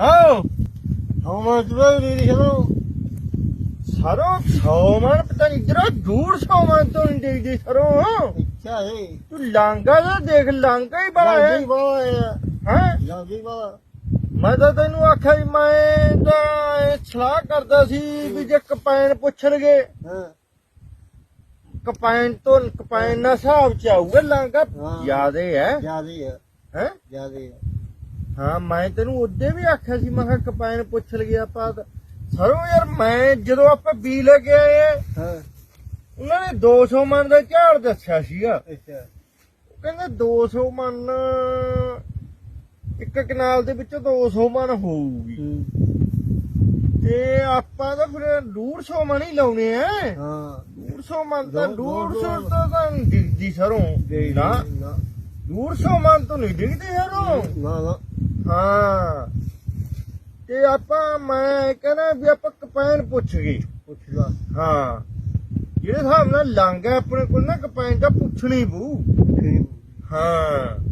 ਹਾਂ ਹਮਾ ਜਵੇ ਰੀ ਸ਼ਰੋ ਸਰੋਂ 100 ਮਣ ਪਤਾ ਨਹੀਂ ਜਰਾ ਦੂਰ 100 ਮਣ ਤੋਂ ਨਹੀਂ ਦੇਖਦੀ ਸਰੋਂ ਇੱਛਾ ਹੈ ਤੂੰ ਲਾਂਗਾ ਜਾਂ ਦੇਖ ਲਾਂਗਾ ਹੀ ਬੜਾ ਹੈ ਹੈ ਹੈ ਮੈਂ ਤਾਂ ਤੈਨੂੰ ਆਖਿਆ ਸੀ ਮੈਂ ਤਾਂ ਸਲਾਹ ਕਰਦਾ ਸੀ ਵੀ ਜੇ ਕਪੈਨ ਪੁੱਛ ਲਗੇ ਹਾਂ ਕਪੈਨ ਤੋਂ ਕਪੈਨ ਨਾਲ ਹਿਸਾਬ ਚ ਆਊਗਾ ਲਾਂਗਾ ਹੈ ਜਿਆਦੀ ਹੈ ਹੈ ਜਿਆਦੀ ਹੈ ਹਾਂ ਮੈਂ ਤੈਨੂੰ ਉਹਦੇ ਵੀ ਆਖਿਆ ਸੀ ਮੈਂ ਕਿਹਾ ਕਪੈਨ ਪੁੱਛ ਲਗੇ ਆਪਾਂ। ਸਰੋਂ ਯਾਰ ਮੈਂ ਜਦੋਂ ਆਪਾਂ ਬੀ ਲੈ ਕੇ ਆਏ ਹਾਂ। ਉਹਨਾਂ ਨੇ 200 ਮਣ ਦਾ ਝਾੜ ਦੱਸਿਆ ਸੀਗਾ। ਅੱਛਾ। ਕਹਿੰਦੇ 200 ਮਣ ਇੱਕ ਕਨਾਲ ਦੇ ਵਿੱਚੋਂ 200 ਮਣ ਹੋਊਗੀ। ਤੇ ਆਪਾਂ ਤਾਂ ਫਿਰ 150 ਮਣ ਹੀ ਲਾਉਣੇ ਆ। ਹਾਂ। 150 ਮਣ ਤਾਂ ਦੋ- ਦੋ- 150 ਤਾਂ ਤਾਂ ਦਿਖਦੀ ਸਰੋਂ। ਨਾ। ਨਾ। 150 ਮਣ ਤੋਂ ਨਹੀਂ ਦਿਖਦੀ ਸਰੋਂ। ਨਾ ਨਾ। ਹਾਂ। ਤੇ ਆਪਾਂ ਮੈਂ ਕਹਿੰਦਾ ਵੀ ਆਪਾਂ ਕਪੈਨ ਪੁੱਛ ਗਏ। ਪੁੱਛ ਲਾ ਹਾਂ। ਜਿਹੜੇ ਹਿਸਾਬ ਨਾਲ ਲੰਘ ਹੈ ਆਪਣੇ ਕੋਲ ਨਾ ਕਪੈਨ ਤਾਂ ਪੁੱਛਣੀ ਠੀਕ ਹਾਂ।